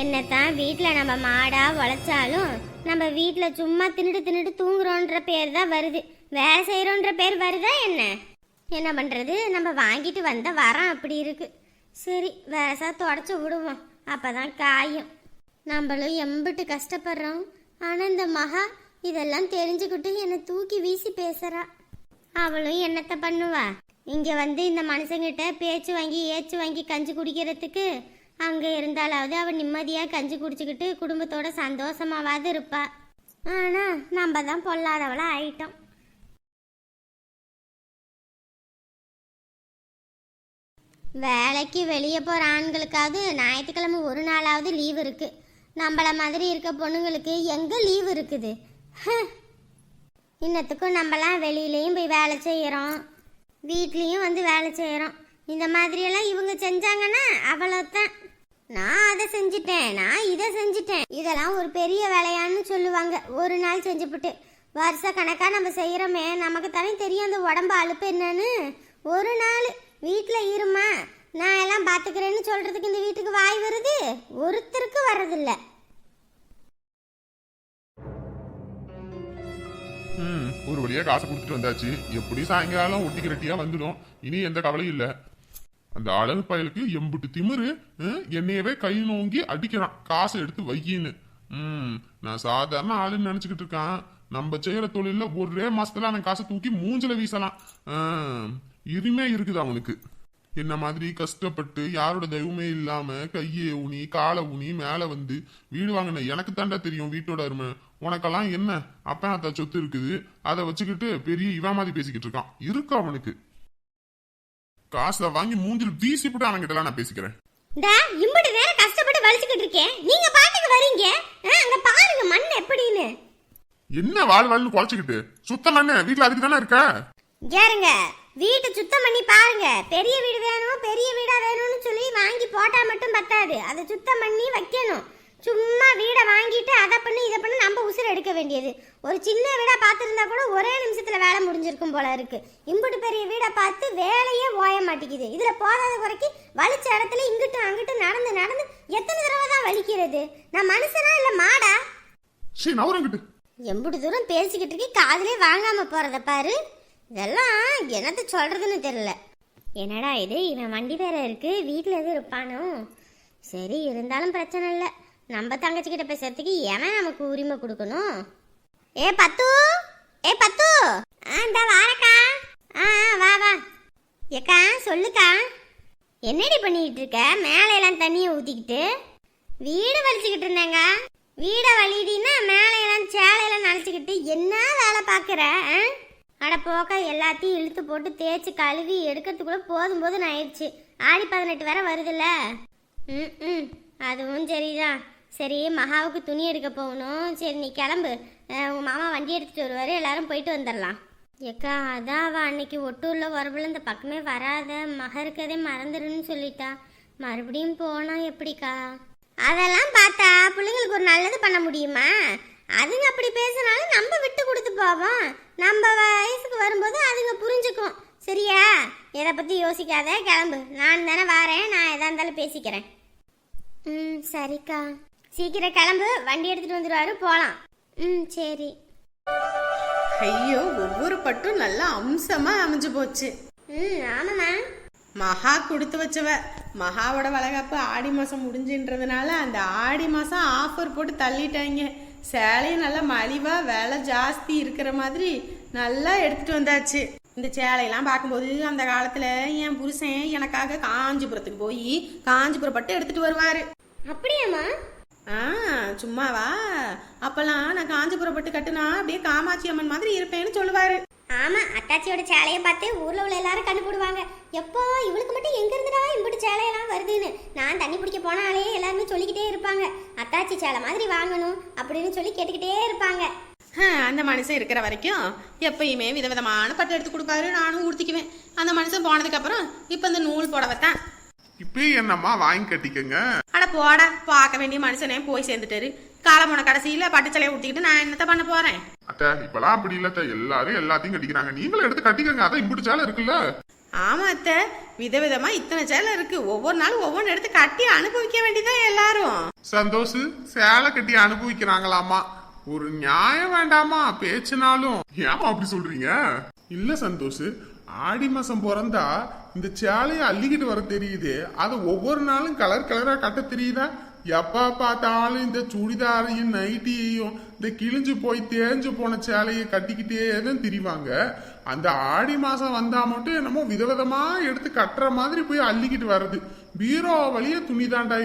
என்னத்தான் வீட்டில் நம்ம மாடாக உழைச்சாலும் நம்ம வீட்டில் சும்மா தின்னுட்டு தின்னுட்டு தூங்குறோன்ற பேர் தான் வருது. வேலை செய்கிறோன்ற பேர் வருதா என்ன? என்ன பண்ணுறது நம்ம வாங்கிட்டு வந்த வரம் அப்படி இருக்கு. சரி வேசா தொடச்சி விடுவோம். அப்போ தான் காயும். நம்மளும் எம்பிட்டு கஷ்டப்படுறோம். ஆனால் இந்த மகா இதெல்லாம் தெரிஞ்சுக்கிட்டு என்னை தூக்கி வீசி பேசுகிறா அவளும் என்னத்தை பண்ணுவா? இங்கே வந்து இந்த மனுஷங்கிட்ட பேச்சு வாங்கி ஏச்சு வாங்கி கஞ்சி குடிக்கிறதுக்கு அங்கே இருந்தாலாவது அவள் நிம்மதியாக கஞ்சி குடிச்சுக்கிட்டு குடும்பத்தோட சந்தோஷமாவது இருப்பா. ஆனால் நம்ம தான் பொல்லாதவளாக ஆயிட்டோம். வேலைக்கு வெளியே போகிற ஆண்களுக்காவது ஞாயிற்றுக்கிழமை ஒரு நாளாவது லீவ் இருக்கு. நம்மள மாதிரி இருக்க பொண்ணுங்களுக்கு எங்கே லீவ் இருக்குது? இன்னத்துக்கும் நம்மலாம் வெளியிலையும் போய் வேலை செய்கிறோம் வீட்லேயும் வந்து வேலை செய்கிறோம் இந்த மாதிரியெல்லாம் இவங்க செஞ்சாங்கன்னா அவ்வளோதான் நான் அதை செஞ்சிட்டேன் நான் இதை செஞ்சிட்டேன். இதெல்லாம் ஒரு பெரிய வேலையான்னு சொல்லுவாங்க. ஒரு நாள் செஞ்சுப்புட்டு வருஷ கணக்காக நம்ம செய்கிறோமே நமக்கு தானே தெரியும் அந்த உடம்பு அழுப்பு என்னன்னு. ஒரு நாள் வீட்டில் இருமா நான் எல்லாம் பார்த்துக்கிறேன்னு சொல்கிறதுக்கு இந்த வீட்டுக்கு வாய் வருது? ஒருத்தருக்கு வர்றதில்ல. ம் ஒரு வழியா காசு கொடுத்துட்டு வந்தாச்சு. எப்படி சாயங்காலம் ஒட்டி ரெட்டியா வந்துடும். இனி எந்த கவலையும் இல்லை. அந்த அழகு பயலுக்கு எம்புட்டு திமிரு என்னையவே கை நோங்கி அடிக்கிறான். காசை எடுத்து வையின்னு. ம் நான் சாதாரண ஆளுன்னு நினச்சிக்கிட்டு இருக்கான். நம்ம செய்கிற தொழிலில் ஒரே மாசத்துல அவன் காசை தூக்கி மூஞ்சில வீசலாம். ஆ, இனிமே இருக்குது அவனுக்கு? என்ன மாதிரி கஷ்டப்பட்டு யாரோட தெய்வமே இல்லாம கையை ஊனி காலை ஊனி மேலே வந்து வீடு வாங்கின எனக்கு தாண்டா தெரியும் வீட்டோட அருமை. உனக்கெல்லாம் என்ன? அப்பா அத்தா சொத்து இருக்குது. அதை வச்சுக்கிட்டு பெரிய இவா மாதிரி பேசிக்கிட்டு இருக்கான். இருக்கு அவனுக்கு? காசை வாங்கி மூஞ்சில் வீசிப்பட்டு அவன்கிட்ட நான் பேசிக்கிறேன். இந்த இம்புட்டு நேரம் கஷ்டப்பட்டு வலிச்சுக்கிட்டு இருக்கேன். நீங்க பாட்டுக்கு வரீங்க? அங்க பாருங்க மண் எப்படின்னு. என்ன வாழ் வாழ்னு குறைச்சிக்கிட்டு சுத்தம் என்ன வீட்டுல அதுக்கு தானே இருக்க? கேருங்க வீட்டை சுத்தம் பண்ணி பாருங்க. பெரிய வீடு வேணும் பெரிய வீடா வேணும்னு சொல்லி வாங்கி போட்டா மட்டும் பத்தாது. அதை சுத்தம் பண்ணி வைக்கணும். சும்மா வீடை வாங்கிட்டு அதை பண்ணி இதை பண்ணி நம்ம உசுர எடுக்க வேண்டியது. ஒரு சின்ன வீடா பார்த்துருந்தா கூட ஒரே நிமிஷத்துல வேலை முடிஞ்சிருக்கும் போல இருக்கு. இம்புட்டு பெரிய வீடை பார்த்து வேலையே ஓய மாட்டேங்குது. இதுல போதாத குறைக்கு வலிச்ச இடத்துல இங்கிட்டு அங்கிட்டு நடந்து நடந்து எத்தனை தடவை தான் வலிக்கிறது? நான் மனுஷனா இல்ல மாடா? சரி நவரங்கிட்டு எம்புட்டு தூரம் பேசிக்கிட்டு இருக்கி காதுலே வாங்காம போறத பாரு. இதெல்லாம் என்னத்த சொல்றதுன்னு தெரியல. என்னடா இது? இவன் வண்டி வேற இருக்கு வீட்டில் எதுவும் இருப்பானோ? சரி இருந்தாலும் பிரச்சனை இல்லை. நம்ம தங்கச்சிக்கிட்ட பேசுறதுக்கு ஏன் நமக்கு உரிமை கொடுக்கணும்? ஏ பத்து? ஏ பத்து? ஆ இந்த வாரக்கா. ஆ ஆ, வா வா. ஏக்கா சொல்லுக்கா. என்னடி பண்ணிட்டு இருக்க? மேலையெல்லாம் தண்ணியை ஊத்திக்கிட்டு. வீடு வலிச்சுக்கிட்டு இருந்தேங்க. வீடை வலிடினா மேலையெல்லாம் சேலையெல்லாம் நனைச்சிக்கிட்டு என்ன வேலை பார்க்குற அட போக்க எல்லாத்தையும் இழுத்து போட்டு தேய்ச்சி கழுவி எடுக்கிறதுக்குள்ள போதும் போதும் ஆயிடுச்சு. ஆடி பதினெட்டு வேற வருதுல்ல. ம் ம் அதுவும் சரிதான். சரி மகாவுக்கு துணி எடுக்க போகணும். சரி நீ கிளம்பு. உங்கள் உங்க மாமா வண்டி எடுத்துட்டு வருவாரு. எல்லாரும் போயிட்டு வந்துடலாம். ஏக்கா அதான் அவள் அன்னைக்கு ஒட்டூரில் வரப்புல இந்த பக்கமே வராத. மக இருக்கதே மறந்துடுன்னு சொல்லிட்டா. மறுபடியும் போனா எப்படிக்கா? அதெல்லாம் பார்த்தா பிள்ளைங்களுக்கு ஒரு நல்லது பண்ண முடியுமா? அதுங்க அப்படி பேசினாலும் நம்ம விட்டு கொடுத்து போவோம். நம்ம வயசுக்கு வரும்போது அதுங்க புரிஞ்சுக்கும். சரியா? இதை பற்றி யோசிக்காத கிளம்பு. நான் தானே வாரேன். நான் எதா இருந்தாலும் பேசிக்கிறேன். ம் சரிக்கா. சீக்கிரம் கிளம்பு வண்டி எடுத்துட்டு வந்துடுவாரு போகலாம் ம் சரி. ஐயோ ஒவ்வொரு பட்டும் நல்லா அம்சமா அமைஞ்சு போச்சு. ம் ஆமாம்மா. மகா கொடுத்து வச்சவ. மகாவோட வளகாப்பு ஆடி மாசம் முடிஞ்சுன்றதுனால அந்த ஆடி மாசம் ஆஃபர் போட்டு தள்ளிட்டாங்க. சேலையும் நல்லா மலிவா விலை ஜாஸ்தி இருக்கிற மாதிரி நல்லா எடுத்துட்டு வந்தாச்சு. இந்த சேலையெல்லாம் பார்க்கும்போது அந்த காலத்துல என் புருஷன் எனக்காக காஞ்சிபுரத்துக்கு போய் காஞ்சிபுரம் பட்டு எடுத்துட்டு வருவாரு. அப்படியாம்மா? ஆ சும்மாவா? அப்பெல்லாம் நான் காஞ்சிபுரம் பட்டு கட்டுனா அப்படியே காமாட்சி அம்மன் மாதிரி இருப்பேன்னு சொல்லுவாரு. ஆமா அத்தாச்சியோட சேலையை பார்த்து ஊர்ல உள்ள எல்லாரும் கண்டுபிடுவாங்க எப்போ இவளுக்கு மட்டும் எங்க இருந்துடா இம்புட்டு சேலையெல்லாம் வருதுன்னு. நான் தண்ணி பிடிக்க போனாலே எல்லாருமே சொல்லிக்கிட்டே இருப்பாங்க. அத்தாச்சி சேலை மாதிரி வாங்கணும் அப்படின்னு சொல்லி கேட்டுக்கிட்டே இருப்பாங்க. அந்த மனுஷன் இருக்கிற வரைக்கும் எப்பயுமே விதவிதமான பட்டு எடுத்து கொடுப்பாரு நானும் உடுத்திக்குவேன். அந்த மனுஷன் போனதுக்கு அப்புறம் இப்ப இந்த நூல் புடவை தான் இப்பயே என்னம்மா வாங்கி கட்டிக்கங்க? போடா பார்க்க வேண்டிய மனுஷனே போய் சேர்ந்துட்டாரு. போன கடைசியில பட்டு சேலையை உடுத்திக்கிட்டு நான் என்னத்த பண்ண போறேன்? அத்தை இப்பெல்லாம் அப்படி இல்ல. எல்லாரும் எல்லாத்தையும் கட்டிக்கிறாங்க. நீங்களும் எடுத்து கட்டிக்கங்க. அதான் இப்படி சேலை இருக்குல்ல? ஆமா அத்தை. விதவிதமா இத்தனை சேலை இருக்கு. ஒவ்வொரு நாளும் ஒவ்வொன்று எடுத்து கட்டி அனுபவிக்க வேண்டியதான் எல்லாரும். சந்தோஷ் சேலை கட்டி அனுபவிக்கிறாங்களாமா ஒரு நியாயம் வேண்டாமா? பேச்சுனாலும். ஏமா அப்படி சொல்றீங்க? இல்லை சந்தோஷ் ஆடி மாதம் பிறந்தா இந்த சேலையை அள்ளிக்கிட்டு வர தெரியுது. அதை ஒவ்வொரு நாளும் கலர் கலராக கட்ட தெரியுதா? எப்போ பார்த்தாலும் இந்த சுடிதாரையும் நைட்டியையும் இந்த கிழிஞ்சு போய் தேஞ்சு போன சேலையை கட்டிக்கிட்டே தான் திரிவாங்க. அந்த ஆடி மாதம் வந்தால் மட்டும் என்னமோ விதவிதமாக எடுத்து கட்டுற மாதிரி போய் அள்ளிக்கிட்டு வர்றது. பீரோ வழியே துணி தாண்டா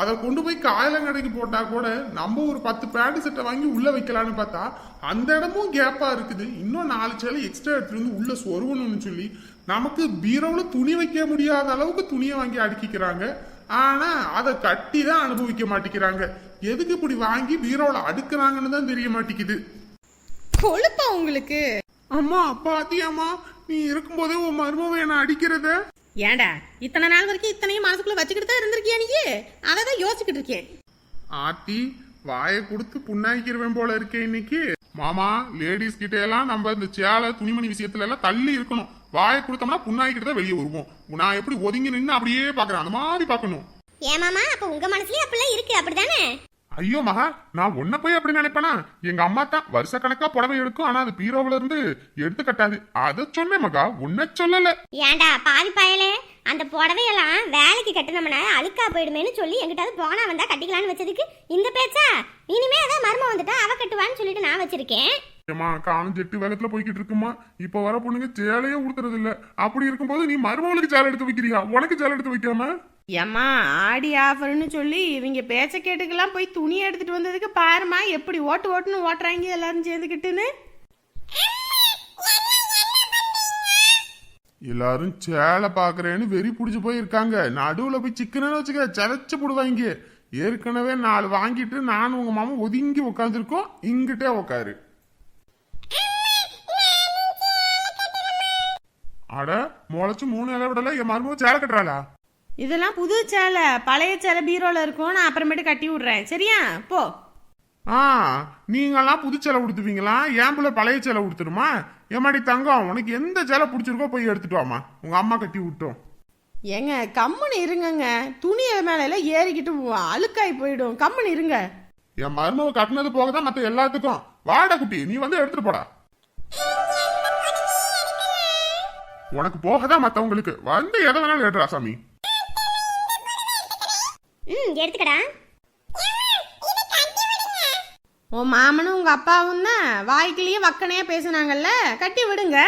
அதை கொண்டு போய் காயலங்கடைக்கு போட்டா கூட நம்ம ஒரு பத்து பேண்ட் செட்டை வாங்கி உள்ள வைக்கலான்னு பார்த்தா அந்த இடமும் கேப்பா இருக்குது. இன்னும் நாலு சேலை எக்ஸ்ட்ரா எடுத்துட்டு வந்து உள்ள சொருகணும்னு சொல்லி நமக்கு பீரோவுல துணி வைக்க முடியாத அளவுக்கு துணியை வாங்கி அடுக்கிக்கிறாங்க. ஆனா அதை கட்டி தான் அனுபவிக்க மாட்டேங்கிறாங்க. எதுக்கு இப்படி வாங்கி பீரோல அடுக்குறாங்கன்னு தான் தெரிய மாட்டேங்குது. கொழுப்பா உங்களுக்கு? அம்மா பாத்தியாம்மா நீ இருக்கும்போதே உன் மருமவை என்ன அடிக்கிறத? ஏன்டா? இத்தனை நாள் வரைக்கும் இத்தனையும் மனசுக்குள்ள வச்சுக்கிட்டு தான் இருந்திருக்கியா நீ? அதை தான் யோசிச்சுக்கிட்டு இருக்கேன். ஆத்தி வாயை கொடுத்து புண்ணாக்கிருவேன் போல இருக்கே இன்னைக்கு. மாமா லேடிஸ் கிட்ட எல்லாம் நம்ம இந்த சேலை துணிமணி விஷயத்துல எல்லாம் தள்ளி இருக்கணும். வாயை கொடுத்தோம்னா புண்ணாக்கிட்டு தான் வெளியே வருவோம். நான் எப்படி ஒதுங்கி நின்று அப்படியே பாக்குறேன் அந்த மாதிரி பார்க்கணும். ஏமாமா அப்ப உங்க மனசுலயும் அப்படிலாம் இருக்கு. அப்படிதானே ஐயோ மகா நான் உன்னை போய் அப்படி நினைப்பேனா? எங்க அம்மா தான் வருஷ கணக்கா புடவை எடுக்கும். ஆனா அது பீரோவுல இருந்து எடுத்து கட்டாது. அதை சொன்னேன் மகா. உன்ன சொல்லல. ஏன்டா பாவி பயலே? அந்த புடவையெல்லாம் வேலைக்கு கட்டினோம்னா அழுக்கா போயிடுமேன்னு சொல்லி எங்கிட்டாவது போனா வந்தா கட்டிக்கலாம்னு வச்சதுக்கு இந்த பேச்சா? இனிமே அதான் மர்மம் வந்துட்டா அவ கட்டுவான்னு சொல்லிட்டு நான் வச்சிருக்கேன். ஏமா காணும் ஜெட்டு வேகத்துல போய்கிட்டு இருக்குமா? இப்ப வர பொண்ணுங்க சேலையே உடுத்துறது இல்ல அப்படி இருக்கும்போது நீ மருமகளுக்கு சேலை எடுத்து வைக்கிறியா? உனக்கு சேலை எடுத்து வைக்காம? ஏம்மா ஆடி ஆஃபர்னு சொல்லி இவங்க பேச்ச கேட்டுக்கெல்லாம் போய் துணி எடுத்துட்டு வந்ததுக்கு பாருமா எப்படி ஓட்டு ஓட்டுன்னு ஓட்டுறாங்க எல்லாரும் சேர்ந்துக்கிட்டுன்னு எல்லாரும் சேலை பாக்குறேன்னு வெறி புடிச்சு போய் இருக்காங்க நடுவுல போய் சிக்கனு வச்சுக்க செதைச்சு போடுவாங்க. ஏற்கனவே நாலு வாங்கிட்டு நான் உங்க மாமா ஒதுங்கி உட்காந்துருக்கோம் இங்கிட்டே உட்காரு அட முளைச்சு மூணு இலை விடல என் மருமக சேலை கட்டுறாளா? இதெல்லாம் புது சேலை. பழைய சேலை பீரோல இருக்கும். நான் அப்புறமேட்டு கட்டி விடுறேன். சரியா? போ. ஆ நீங்கெல்லாம் புது சேலை உடுத்துவீங்களா? என் பிள்ளை பழைய சேலை உடுத்துருமா ஏமாடி தங்கம்? உனக்கு எந்த சேலை பிடிச்சிருக்கோ போய் எடுத்துட்டு வாமா உங்க அம்மா கட்டி விட்டோம். ஏங்க கம்முன்னு இருங்கங்க. துணி மேல எல்லாம் ஏறிக்கிட்டு அழுக்காய் போயிடும். கம்முன்னு இருங்க. என் மருமக கட்டினது போக தான் மத்த எல்லாத்துக்கும். வாடா குட்டி நீ வந்து எடுத்துட்டு போடா. உனக்கு போக தான் மத்தவங்களுக்கு? வந்து எதை வேணாலும் எடுறா சாமி. ம் எடுத்துக்கடா. உன் மாமனும் உங்க அப்பாவும் தான் வாய்க்கிலேயே வக்கனையா பேசுனாங்கல்ல? கட்டி விடுங்க.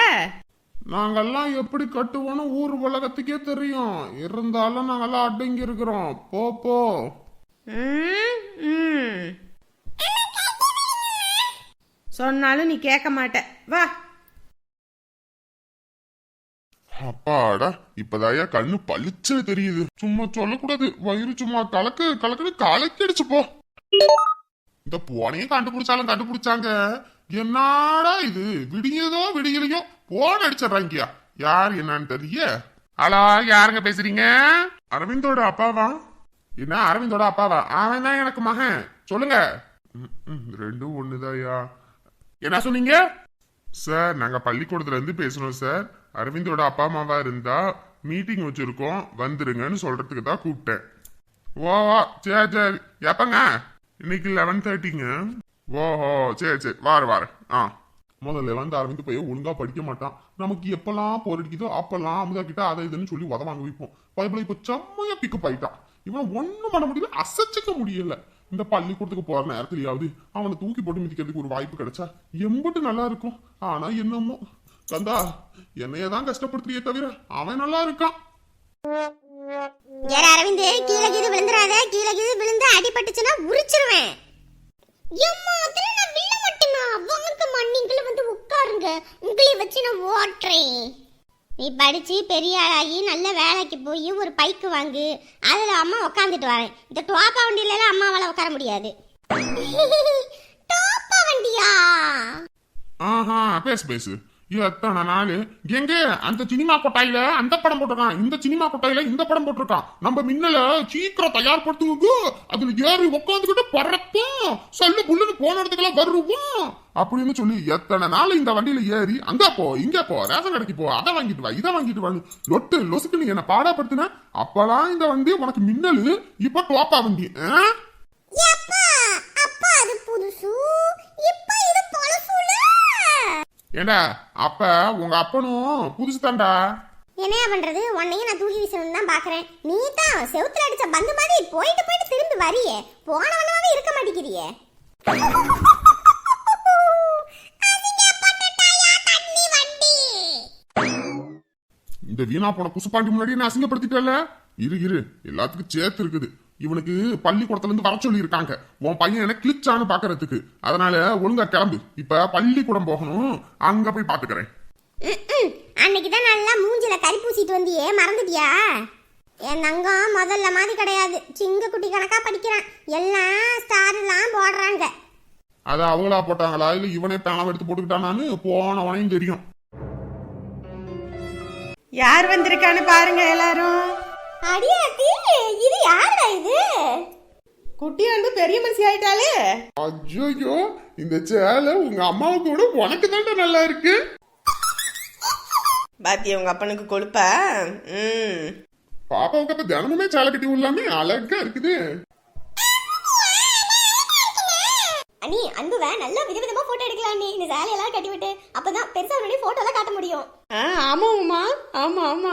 நாங்கெல்லாம் எப்படி கட்டுவோன்னு ஊர் உலகத்துக்கே தெரியும். இருந்தாலும் நாங்கெல்லாம் அடங்கி இருக்கிறோம் போ போ. ம், ம். சொன்னாலும் நீ கேட்க மாட்ட. வா. அப்பாடா இப்பதாயா கண்ணு பளிச்சுன்னு தெரியுது. சும்மா சொல்லக்கூடாது. வயிறு சும்மா கலக்கு கலக்குன்னு கலக்கிடுச்சு போ. இந்த போனையும் கண்டுபிடிச்சாலும் கண்டுபிடிச்சாங்க. என்னடா இது? விடியதோ விடியலையோ? போன் அடிச்சிடுறாங்கயா. யார் என்னன்னு தெரிய ஹலோ யாருங்க பேசுறீங்க? அரவிந்தோட அப்பாவா? என்ன அரவிந்தோட அப்பாவா? அவன் தான் எனக்கு மகன். சொல்லுங்க. ம், ம், ரெண்டும் ஒண்ணுதாயா? என்ன சொன்னீங்க? சார் நாங்க பள்ளிக்கூடத்துல இருந்து பேசுறோம் சார். அரவிந்தோட அப்பா அம்மாவா இருந்தா மீட்டிங் வச்சிருக்கோம் வந்துருங்கன்னு சொல்றதுக்கு தான் கூப்பிட்டேன். ஓவா சரி சரி எப்பங்க? இன்னைக்கு லெவன் தேர்ட்டிங்க ஓஹோ சரி சரி வார வார. ஆ. முதல்ல வந்து அரவிந்த் போய் ஒழுங்காக படிக்க மாட்டான். நமக்கு எப்பெல்லாம் போர் அடிக்குதோ அப்பெல்லாம் அமுதா கிட்ட அதை இதுன்னு சொல்லி உத வாங்க வைப்போம். பைபிள் இப்போ செம்மையா பிக்கப் ஆயிட்டான். இவன் ஒன்றும் பண்ண முடியல அசைச்சிக்க முடியல. இந்த பள்ளிக்கூடத்துக்கு போகிற நேரத்துலையாவது அவனை தூக்கி போட்டு மிதிக்கிறதுக்கு ஒரு வாய்ப்பு கிடைச்சா எம்பிட்டு நல்லா இருக்கும். ஆனால் என்னமோ கந்தா என்னைய தான் கஷ்டப்படுத்துறியே தவிர அவன் நல்லா இருக்கான். யார் அரவிந்த் கீழே கீது விழுந்துடாத கீழே கீது விழுந்து அடிபட்டுச்சுன்னா உரிச்சிருவேன். எம்மா அதுல நான் வில்ல மாட்டேனா? வாங்கம்மா நீங்களும் வந்து உட்காருங்க. உங்களை வச்சு நான் ஓட்டுறேன். நீ படிச்சு பெரிய ஆளாகி நல்ல வேலைக்கு போய் ஒரு பைக்கு வாங்கு. அதுல அம்மா உட்காந்துட்டு வரேன். இந்த டோப்பா வண்டியில எல்லாம் அம்மாவால உட்கார முடியாது. டோப்பா வண்டியா? ஆஹா பேசு பேசு. எத்தனை நாள்? எங்க? அந்த சினிமா கொட்டாயில அந்த படம் போட்டிருக்கான். இந்த சினிமா கொட்டாயில இந்த படம் போட்டிருக்கான். நம்ம மின்னல சீக்கிரம் தயார்படுத்துங்க. அதுல ஏறி உட்காந்துக்கிட்டு பறப்போம் சொல்லு புல்லுன்னு போன இடத்துக்கெல்லாம் வருவோம். அப்படின்னு சொல்லி எத்தனை நாள் இந்த வண்டியில ஏறி அங்க போ இங்க போ ரேஷன் கடைக்கு போ அதை வாங்கிட்டு வா இதை வாங்கிட்டு வா லொட்டு லொசுக்கு நீ என்ன பாடப்படுத்தின. அப்பெல்லாம் இந்த வண்டி உனக்கு மின்னலு இப்ப டோப்பா வண்டி ஆ? அப்பா அப்பா அது புதுசு இப்போ இது பழசுல ஏண்டா அப்ப உங்க அப்பனும் புதுசு தான்டா. என்னையா பண்றது? உன்னையும் நான் தூக்கி வீசணும்னு தான் பாக்குறேன். நீ தான் செவுத்துல அடிச்ச பந்து மாதிரி போயிட்டு போயிட்டு திரும்பி வரியே. போன வண்ணமாவே இருக்க மாட்டேங்கிறியே. இந்த வீணா போன குசுப்பாண்டி முன்னாடி நான் அசிங்கப்படுத்திட்டல இரு இரு. எல்லாத்துக்கும் சேர்த்து இருக்குது. இவனுக்கு பள்ளிக்கூடத்துல இருந்து வர சொல்லி இருக்காங்க உன் பையன் என்ன கிளிச்சான்னு பாக்குறதுக்கு. அதனால ஒழுங்கா கிளம்பு. இப்ப பள்ளிக்கூடம் போகணும். அங்க போய் பாத்துக்கிறேன். அன்னைக்கு தான் நல்லா மூஞ்சில கறி பூசிட்டு வந்தியே. மறந்துட்டியா? என் தங்கம் முதல்ல மாதிரி கிடையாது. சிங்க குட்டி கணக்கா படிக்கிறான். எல்லாம் ஸ்டார் எல்லாம் போடுறாங்க. அதை அவங்களா போட்டாங்களா? இல்ல இவனே பேனாவை எடுத்து போட்டுக்கிட்டானான்னு போனவனையும் தெரியும். யார் வந்திருக்கான்னு பாருங்க எல்லாரும். அடியாத்தி இது யாருடா இது? குட்டி வந்து பெரிய மனுஷி ஆயிட்டாலே ஐயோ இந்த சேலை உங்க அம்மாவுக்கு விட உனக்கு தான்டா நல்லா இருக்கு. பாத்தியா உங்க அப்பனுக்கு கொழுப்பா? ம். பாப்பாவுக்கு அப்ப தினமுமே சேலை கட்டி விடலாமே அழகா இருக்குது. அண்ணி அன்புவ நல்லா விதவிதமா போட்டோ எடுக்கலாம் நீ இந்த சேலையெல்லாம் கட்டி விட்டு அப்பதான் பெருசா முன்னாடி போட்டோ எல்லாம் காட்ட முடியும். ஆ ஆமா உமா. ஆமா ஆமா